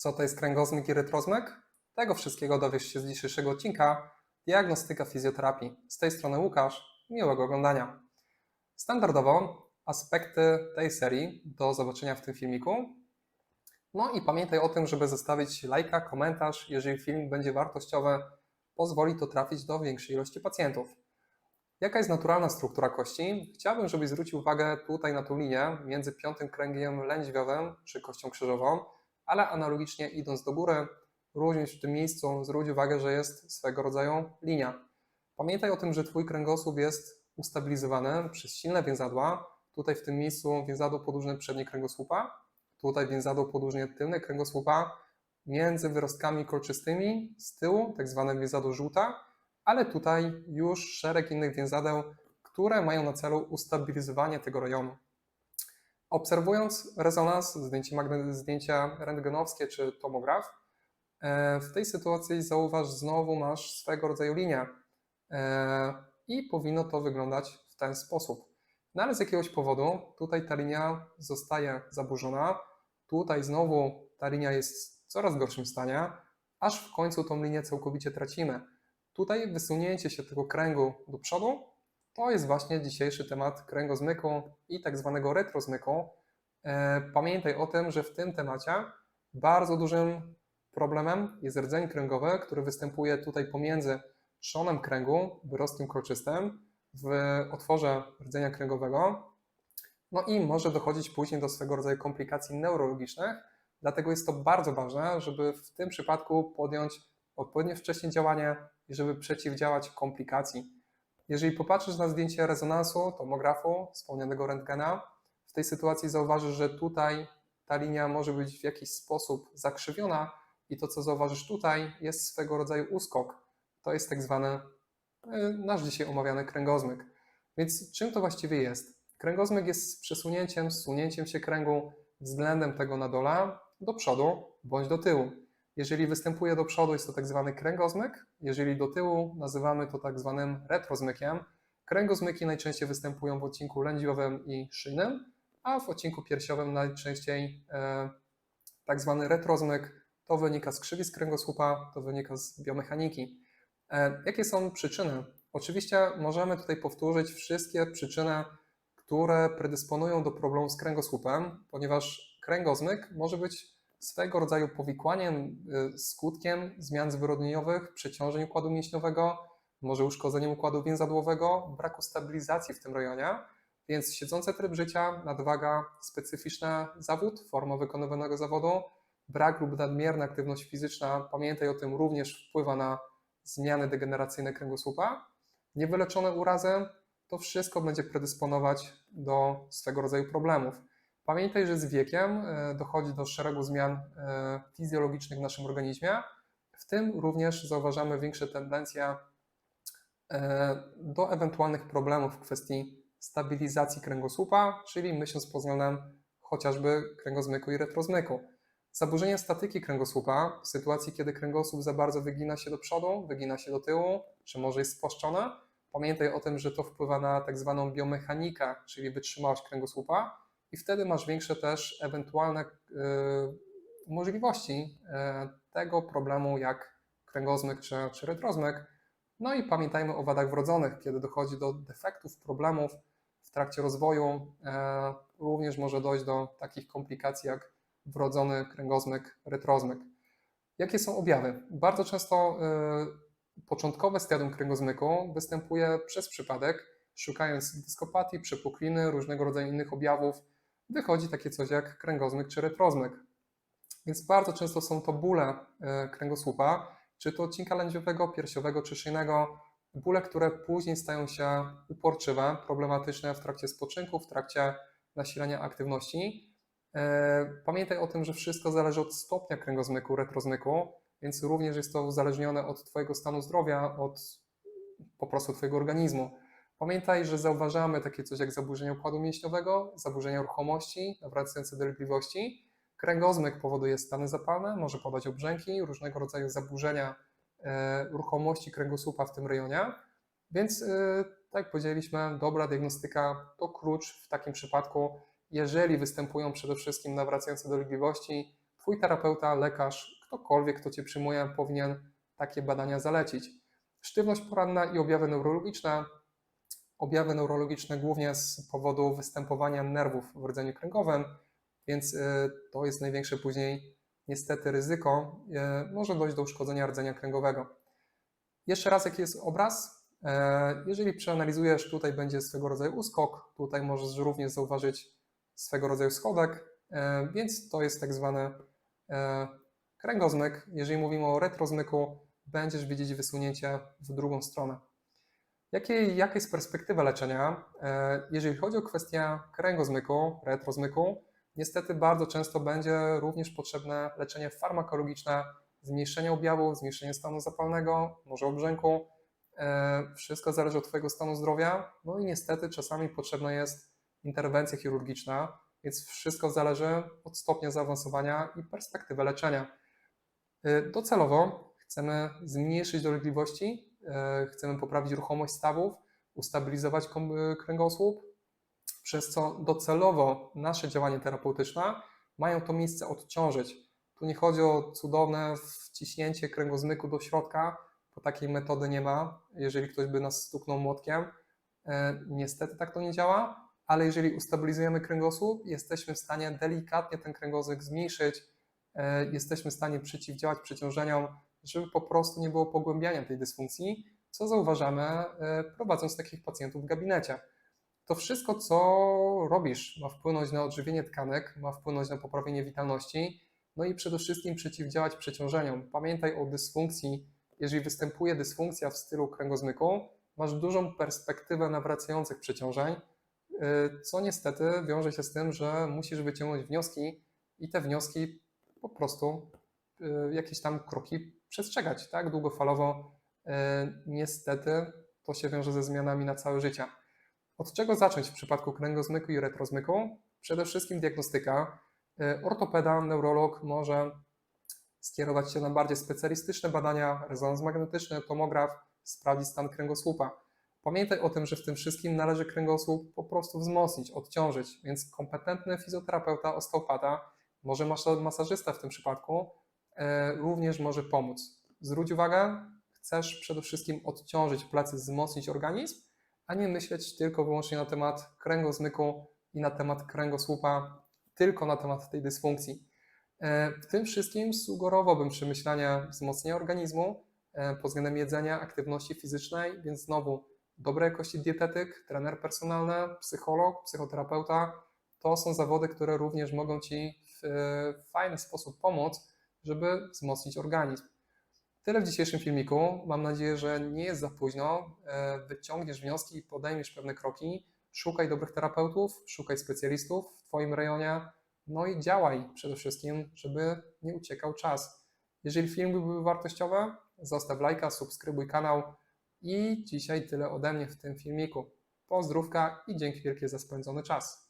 Co to jest kręgozmyk i retrozmyk? Tego wszystkiego dowiesz się z dzisiejszego odcinka Diagnostyka fizjoterapii. Z tej strony Łukasz, miłego oglądania. Standardowo aspekty tej serii do zobaczenia w tym filmiku. No i pamiętaj o tym, żeby zostawić lajka, komentarz. Jeżeli film będzie wartościowy, pozwoli to trafić do większej ilości pacjentów. Jaka jest naturalna struktura kości? Chciałbym, żebyś zwrócił uwagę tutaj na tą linię między piątym kręgiem lędźwiowym czy kością krzyżową, ale analogicznie idąc do góry, również w tym miejscu zwróć uwagę, że jest swego rodzaju linia. Pamiętaj o tym, że Twój kręgosłup jest ustabilizowany przez silne więzadła. Tutaj w tym miejscu więzadło podłużne przednie kręgosłupa, tutaj więzadło podłużnie tylne kręgosłupa, między wyrostkami kolczystymi z tyłu, tak zwane więzadło żółta, ale tutaj już szereg innych więzadeł, które mają na celu ustabilizowanie tego rejonu. Obserwując rezonans, zdjęcie zdjęcia rentgenowskie czy tomograf, e, w tej sytuacji zauważ, znowu masz swego rodzaju linię e, i powinno to wyglądać w ten sposób. No ale z jakiegoś powodu tutaj ta linia zostaje zaburzona, tutaj znowu ta linia jest w coraz gorszym stanie, aż w końcu tą linię całkowicie tracimy. Tutaj wysunięcie się tego kręgu do przodu to jest właśnie dzisiejszy temat kręgozmyku i tak zwanego retrozmyku. E, Pamiętaj o tym, że w tym temacie bardzo dużym problemem jest rdzeń kręgowy, który występuje tutaj pomiędzy trzonem kręgu, wyrostkiem kolczystym, w otworze rdzenia kręgowego. No i może dochodzić później do swego rodzaju komplikacji neurologicznych, dlatego jest to bardzo ważne, żeby w tym przypadku podjąć odpowiednie wcześnie działanie i żeby przeciwdziałać komplikacji. Jeżeli popatrzysz na zdjęcie rezonansu, tomografu, wspomnianego rentgena, w tej sytuacji zauważysz, że tutaj ta linia może być w jakiś sposób zakrzywiona i to, co zauważysz tutaj, jest swego rodzaju uskok. To jest tak zwany e, nasz dzisiaj omawiany kręgozmyk. Więc czym to właściwie jest? Kręgozmyk jest przesunięciem, zsunięciem się kręgu względem tego na dole do przodu bądź do tyłu. Jeżeli występuje do przodu, jest to tak zwany kręgozmyk. Jeżeli do tyłu, nazywamy to tak zwanym retrozmykiem. Kręgozmyki najczęściej występują w odcinku lędźwiowym i szyjnym, a w odcinku piersiowym najczęściej e, tak zwany retrozmyk to wynika z krzywisk kręgosłupa, to wynika z biomechaniki. E, jakie są przyczyny? Oczywiście możemy tutaj powtórzyć wszystkie przyczyny, które predysponują do problemu z kręgosłupem, ponieważ kręgozmyk może być swego rodzaju powikłaniem, y, skutkiem zmian zwyrodnieniowych, przeciążeń układu mięśniowego, może uszkodzeniem układu więzadłowego, braku stabilizacji w tym rejonie, więc siedzący tryb życia, nadwaga, specyficzny zawód, forma wykonywanego zawodu, brak lub nadmierna aktywność fizyczna, pamiętaj o tym, również wpływa na zmiany degeneracyjne kręgosłupa, niewyleczone urazy, to wszystko będzie predysponować do swego rodzaju problemów. Pamiętaj, że z wiekiem e, dochodzi do szeregu zmian e, fizjologicznych w naszym organizmie, w tym również zauważamy większe tendencje e, do ewentualnych problemów w kwestii stabilizacji kręgosłupa, czyli myśląc względem chociażby kręgozmyku i retrozmyku. Zaburzenie statyki kręgosłupa w sytuacji, kiedy kręgosłup za bardzo wygina się do przodu, wygina się do tyłu, czy może jest spłaszczony, pamiętaj o tym, że to wpływa na tak zwaną biomechanikę, czyli wytrzymałość kręgosłupa, i wtedy masz większe też ewentualne y, możliwości y, tego problemu jak kręgozmyk czy, czy retrozmyk. No i pamiętajmy o wadach wrodzonych, kiedy dochodzi do defektów, problemów w trakcie rozwoju, y, również może dojść do takich komplikacji jak wrodzony kręgozmyk, retrozmyk. Jakie są objawy? Bardzo często początkowe stadium kręgozmyku występuje przez przypadek, szukając dyskopatii, przepukliny, różnego rodzaju innych objawów, wychodzi takie coś jak kręgozmyk czy retrozmyk. Więc bardzo często są to bóle e, kręgosłupa, czy to odcinka lędźwiowego, piersiowego czy szyjnego, bóle, które później stają się uporczywe, problematyczne w trakcie spoczynku, w trakcie nasilenia aktywności. E, pamiętaj o tym, że wszystko zależy od stopnia kręgozmyku, retrozmyku, więc również jest to uzależnione od Twojego stanu zdrowia, od po prostu Twojego organizmu. Pamiętaj, że zauważamy takie coś jak zaburzenia układu mięśniowego, zaburzenia ruchomości, nawracające dolegliwości. Kręgozmyk powoduje stany zapalne, może podać obrzęki, różnego rodzaju zaburzenia e, ruchomości kręgosłupa w tym rejonie. Więc, e, tak jak powiedzieliśmy, dobra diagnostyka to klucz w takim przypadku, jeżeli występują przede wszystkim nawracające dolegliwości, Twój terapeuta, lekarz, ktokolwiek, kto Cię przyjmuje, powinien takie badania zalecić. Sztywność poranna i objawy neurologiczne. Objawy neurologiczne głównie z powodu występowania nerwów w rdzeniu kręgowym, więc y, to jest największe później niestety ryzyko. y, Może dojść do uszkodzenia rdzenia kręgowego. Jeszcze raz, jaki jest obraz? E, Jeżeli przeanalizujesz, tutaj będzie swego rodzaju uskok, tutaj możesz również zauważyć swego rodzaju schodek, e, więc to jest tak zwany e, kręgozmyk. Jeżeli mówimy o retrozmyku, będziesz widzieć wysunięcie w drugą stronę. Jakie, jaka jest perspektywa leczenia? E, Jeżeli chodzi o kwestię kręgozmyku, retrozmyku, niestety bardzo często będzie również potrzebne leczenie farmakologiczne, zmniejszenie objawów, zmniejszenie stanu zapalnego, może obrzęku. E, Wszystko zależy od Twojego stanu zdrowia. No i niestety czasami potrzebna jest interwencja chirurgiczna, więc wszystko zależy od stopnia zaawansowania i perspektywy leczenia. E, Docelowo chcemy zmniejszyć dolegliwości, chcemy poprawić ruchomość stawów, ustabilizować kom- kręgosłup, przez co docelowo nasze działanie terapeutyczne mają to miejsce odciążyć. Tu nie chodzi o cudowne wciśnięcie kręgozmyku do środka, bo takiej metody nie ma. Jeżeli ktoś by nas stuknął młotkiem, e, niestety tak to nie działa, ale jeżeli ustabilizujemy kręgosłup, jesteśmy w stanie delikatnie ten kręgosłup zmniejszyć, e, jesteśmy w stanie przeciwdziałać przeciążeniom, żeby po prostu nie było pogłębiania tej dysfunkcji, co zauważamy e, prowadząc takich pacjentów w gabinecie. To wszystko, co robisz, ma wpłynąć na odżywienie tkanek, ma wpłynąć na poprawienie witalności, no i przede wszystkim przeciwdziałać przeciążeniom. Pamiętaj o dysfunkcji. Jeżeli występuje dysfunkcja w stylu kręgozmyku, masz dużą perspektywę nawracających przeciążeń, yy, co niestety wiąże się z tym, że musisz wyciągnąć wnioski i te wnioski po prostu yy, jakieś tam kroki przestrzegać, tak? Długofalowo yy, niestety to się wiąże ze zmianami na całe życie. Od czego zacząć w przypadku kręgozmyku i retrozmyku? Przede wszystkim diagnostyka. Y, Ortopeda, neurolog może skierować się na bardziej specjalistyczne badania, rezonans magnetyczny, tomograf, sprawdzić stan kręgosłupa. Pamiętaj o tym, że w tym wszystkim należy kręgosłup po prostu wzmocnić, odciążyć, więc kompetentny fizjoterapeuta, osteopata, może masa- masażysta w tym przypadku, e, również może pomóc. Zwróć uwagę, chcesz przede wszystkim odciążyć plecy, wzmocnić organizm, a nie myśleć tylko wyłącznie na temat kręgozmyku i na temat kręgosłupa, tylko na temat tej dysfunkcji. E, W tym wszystkim sugerowałbym przemyślenia wzmocnienia organizmu e, pod względem jedzenia, aktywności fizycznej, więc znowu dobrej jakości dietetyk, trener personalny, psycholog, psychoterapeuta to są zawody, które również mogą Ci w e, fajny sposób pomóc, żeby wzmocnić organizm. Tyle w dzisiejszym filmiku. Mam nadzieję, że nie jest za późno. E, Wyciągniesz wnioski i podejmiesz pewne kroki. Szukaj dobrych terapeutów, szukaj specjalistów w Twoim rejonie, no i działaj przede wszystkim, żeby nie uciekał czas. Jeżeli film byłby wartościowy, zostaw lajka, subskrybuj kanał i dzisiaj tyle ode mnie w tym filmiku. Pozdrówka i dzięki wielkie za spędzony czas.